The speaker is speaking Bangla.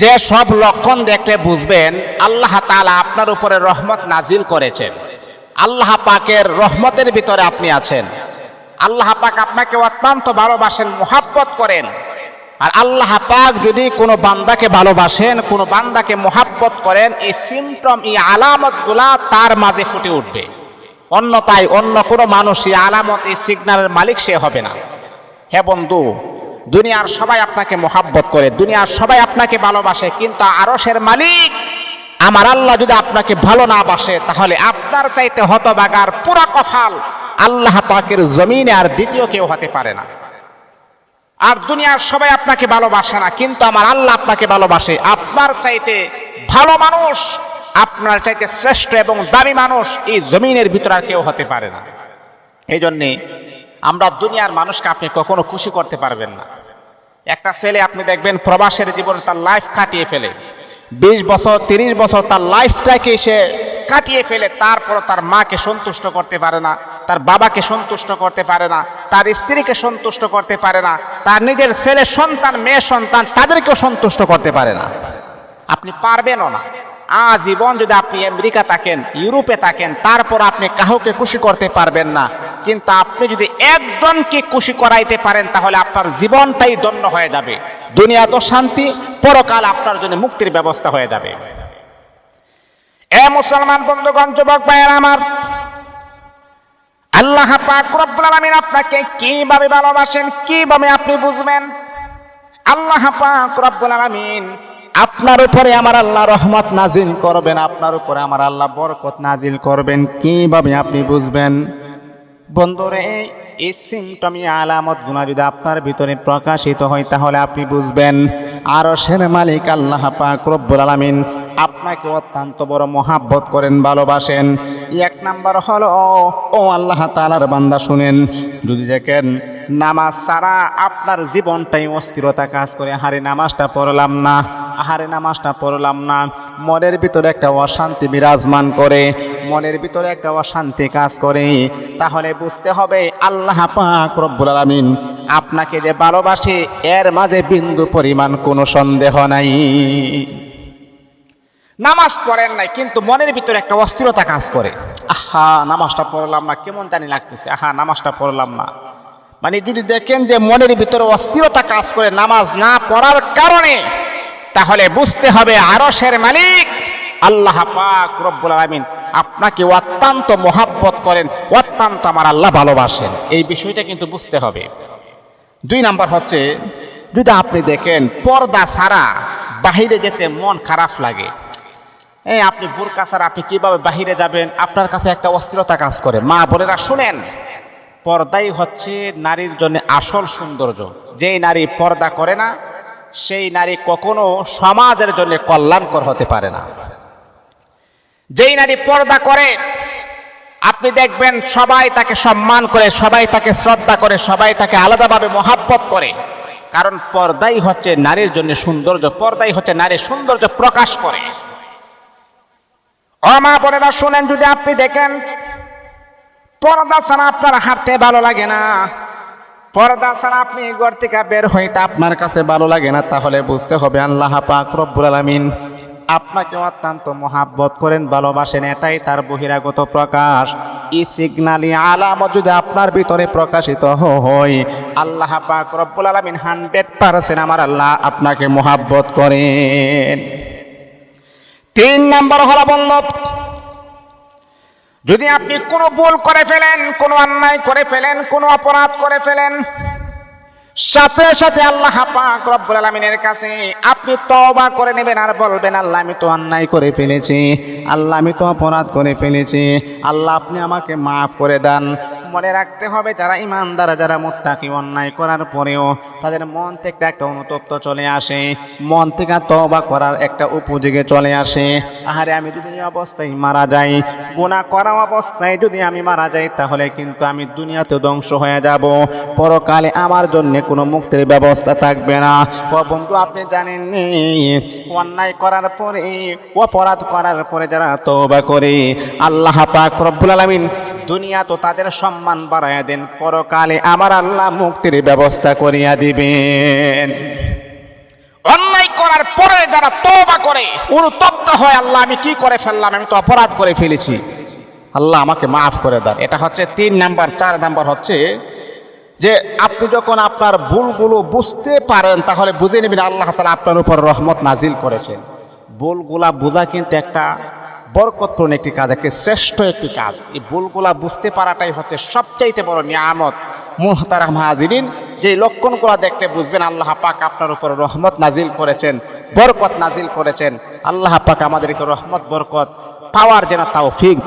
যে সব লক্ষণ দেখলে বুঝবেন, আল্লাহ তাআলা আপনার উপরে রহমত নাজিল করেছেন। আল্লাহ পাকের রহমতের ভিতরে আপনি আছেন। আল্লাহ পাক আপনাকে অত্যন্ত ভালোবাসেন, মোহাব্বত করেন। আর আল্লাহ পাক যদি কোনো বান্দাকে ভালোবাসেন, কোনো বান্দাকে মোহাব্বত করেন, এই সিমটম এই আলামতগুলা তার মাঝে ফুটে উঠবে। অন্যতায় অন্য কোনো মানুষ এই আলামত, এই সিগন্যালের মালিক সে হবে না। হে বন্ধু দুনিয়ার সবাই আপনাকে মোহাব্বত করে, দুনিয়ার সবাই আপনাকে ভালোবাসে, কিন্তু আরসের মালিক আমার আল্লাহ যদি আপনাকে ভালো না বাসে, তাহলে আপনার চাইতে হতবাগার পুরা কফাল আল্লাহ পাকের জমিনে আর দ্বিতীয় কেউ হতে পারে না। আর দুনিয়ার সবাই আপনাকে ভালোবাসে না, কিন্তু আমার আল্লাহ আপনাকে ভালোবাসে। আপনার চাইতে ভালো মানুষ, আপনার চাইতে শ্রেষ্ঠ এবং দামি মানুষ এই জমিনের ভিতরে আর কেউ হতে পারে না। এই জন্যে আমরা দুনিয়ার মানুষকে আপনি কখনো খুশি করতে পারবেন না। একটা ছেলে আপনি দেখবেন প্রবাসের জীবনে তার লাইফ কাটিয়ে ফেলে। বিশ বছর, তিরিশ বছর তার লাইফটাকে সে কাটিয়ে ফেলে তারপর তার মাকে সন্তুষ্ট করতে পারে না, তার বাবাকে সন্তুষ্ট করতে পারে না, তার স্ত্রীকে সন্তুষ্ট করতে পারে না, তার নিজের ছেলে সন্তান, মেয়ে সন্তান তাদেরকেও সন্তুষ্ট করতে পারে না। আপনি পারবেনও না। আজীবন যদি আপনি আমেরিকা থাকেন, ইউরোপে থাকেন, তারপর আপনি কাহকে খুশি করতে পারবেন না। কিন্তু আপনি যদি একজনকে খুশি করাইতে পারেন, তাহলে আপনার জীবনটাই দণ্ড হয়ে যাবে। দুনিয়া তো শান্তি পরকাল আপনার জন্য মুক্তির ব্যবস্থা হয়ে যাবে। এ মুসলমান বন্ধুগণ, যুবক ভাইয়ের আমার, আল্লাহ পাক আপনাকে কীভাবে ভালোবাসেন, কীভাবে আপনি বুঝবেন? আল্লাহ রব্বুল আপনার উপরে আমার আল্লাহ রহমত নাজিল করবেন, আপনার উপরে আমার আল্লাহ বরকত নাজিল করবেন, কীভাবে আপনি বুঝবেন? বন্ধুরে, এই সিমটমি আলামত গুণা যদি আপনার ভিতরে প্রকাশিত হয়, তাহলে আপনি বুঝবেন আরও সের মালিক আল্লাহ পাক রব্বুল আলামিন আপনাকে অত্যন্ত বড় মহাব্বত করেন, ভালোবাসেন। এক নাম্বার হলো, ও আল্লাহ তাআলার বান্দা শুনেন, যদি দেখেন, নামাজ সারা আপনার জীবনটাই অস্থিরতা কাজ করে, হারে নামাজটা পড়লাম না। আহারে নামাজটা পড়লাম না। মনের ভিতরে একটা অশান্তি বিরাজমান করে, মনের ভিতরে একটা অশান্তি কাজ করে। তাহলে বুঝতে হবে, আল্লাহ পাক রব্বুল আলামিন আপনাকে যে ভালোবাসে, এর মাঝে বিন্দু পরিমাণ কোনো সন্দেহ নাই। নামাজ পড়েন নাই, কিন্তু মনের ভিতরে একটা অস্থিরতা কাজ করে। আহা, নামাজটা পড়লাম না, কেমন জানি লাগতেছে। আহা, নামাজটা পড়লাম না। মানে যদি দেখেন যে মনের ভিতরে অস্থিরতা কাজ করে নামাজ না পড়ার কারণে তাহলে বুঝতে হবে আরশের মালিক। আল্লাহ পাক রব্বুল আলামিন আপনাকে অত্যন্ত মোহাব্বত করেন, অত্যন্ত আমার আল্লাহ ভালোবাসেন। এই বিষয়টা কিন্তু বুঝতে হবে। দুই নাম্বার হচ্ছে, যদি আপনি দেখেন, পর্দা ছাড়া বাহিরে যেতে মন খারাপ লাগে। এই আপনি বোরকা ছাড়া আপনি কীভাবে বাহিরে যাবেন? আপনার কাছে একটা অস্থিরতা কাজ করে। মা বোনেরা, শুনেন, পর্দাই হচ্ছে নারীর জন্য আসল সৌন্দর্য। যেই নারী পর্দা করে না সেই নারী কখনো সমাজের জন্য কল্যাণকর হতে পারে না। যেই নারী পর্দা করে, আপনি দেখবেন সবাই তাকে সম্মান করে, সবাই তাকে শ্রদ্ধা করে, সবাই তাকে আলাদাভাবে মহাব্বত করে। কারণ পর্দাই হচ্ছে নারীর জন্য সৌন্দর্য, পর্দাই হচ্ছে নারীর সৌন্দর্য প্রকাশ করে। ও মা বোনেরা, শুনেন যদি আপনি দেখেন, পর্দা ছাড়া আপনার হাঁটতে ভালো লাগে না। পর্দা ছাড়া আপনি ঘর থেকে বের হইতে আপনার কাছে ভালো লাগে না, তাহলে বুঝতে হবে আল্লাহ পাক রব্বুল আলামিন আপনাকে অত্যন্ত মহাব্বত করেন, ভালোবাসেন, এটাই তার বহিরাগত প্রকাশ। ই সিগনালি আলামত যদি আপনার ভিতরে প্রকাশিত হয় আল্লাহ পাক রব্বুল আলামিন হান্ড্রেড পার্সেন্ট আমার আল্লাহ আপনাকে মহাব্বত করেন। তিন নম্বর হলো বন্ধ যদি আপনি কোনো ভুল করে ফেলেন, কোনো অন্যায় করে ফেলেন, কোনো অপরাধ করে ফেলেন, সাথে সাথে আল্লাহ পাক রব্বুল আলামিনের কাছে আপনি তওবা করে নেবেন আর বলবেন, আল্লাহ আমি তো অন্যায় করে ফেলেছি, আল্লাহ আমি তো অপরাধ করে ফেলেছি, আল্লাহ আপনি আমাকে মাফ করে দেন মনে রাখতে হবে যারা ইমানদার যারা মুত্তাকি অন্যায় করার পরেও তাদের মন থেকে একটা অনুতপ্ত চলে আসে। মন থেকে তওবা করার একটা উপযোগে চলে আসে। আহারে আমি যদি অবস্থায় মারা যাই গুনাহ করা অবস্থায় যদি আমি মারা যাই তাহলে কিন্তু আমি দুনিয়াতে ধ্বংস হয়ে যাব। পরকালে আমার জন্য কোনো মুক্তির ব্যবস্থা থাকবে না। ও বন্ধু আপনি জানেন নি, অন্যায় করার পরে অপরাধ করার পরে যারা তওবা করে আল্লাহ পাক রব্বুল আলামিন দুনিয়া তো তাদের সম্মান বাড়াইয়া দেন। পরকালে আমার আল্লাহ মুক্তির ব্যবস্থা করিয়া দিবেন। অন্যায় করার পরে যারা তওবা করে, অনুতপ্ত হয়, আল্লাহ আমি কি করে ফেললাম? আমি তো অপরাধ করে ফেলেছি। আল্লাহ আমাকে মাফ করে দেন এটা হচ্ছে তিন নাম্বার, চার নাম্বার হচ্ছে যে আপনি যখন আপনার ভুলগুলো বুঝতে পারেন, তাহলে বুঝে নেবেন আল্লাহ তালা আপনার উপর রহমত নাজিল করেছেন। ভুলগুলা বোঝা কিন্তু একটা বরকতপূর্ণ একটি কাজ, একটি শ্রেষ্ঠ একটি কাজ। এই ভুলগুলা বুঝতে পারাটাই হচ্ছে সবচাইতে বড় নিয়ামত। মুহতারাম হাজিরিন যে লক্ষণগুলো দেখতে বুঝবেন, আল্লাহ পাক আপনার উপর রহমত নাজিল করেছেন, বরকত নাজিল করেছেন। আল্লাহ পাক আমাদেরকে রহমত, বরকত পাওয়ার যেন তাও ফিক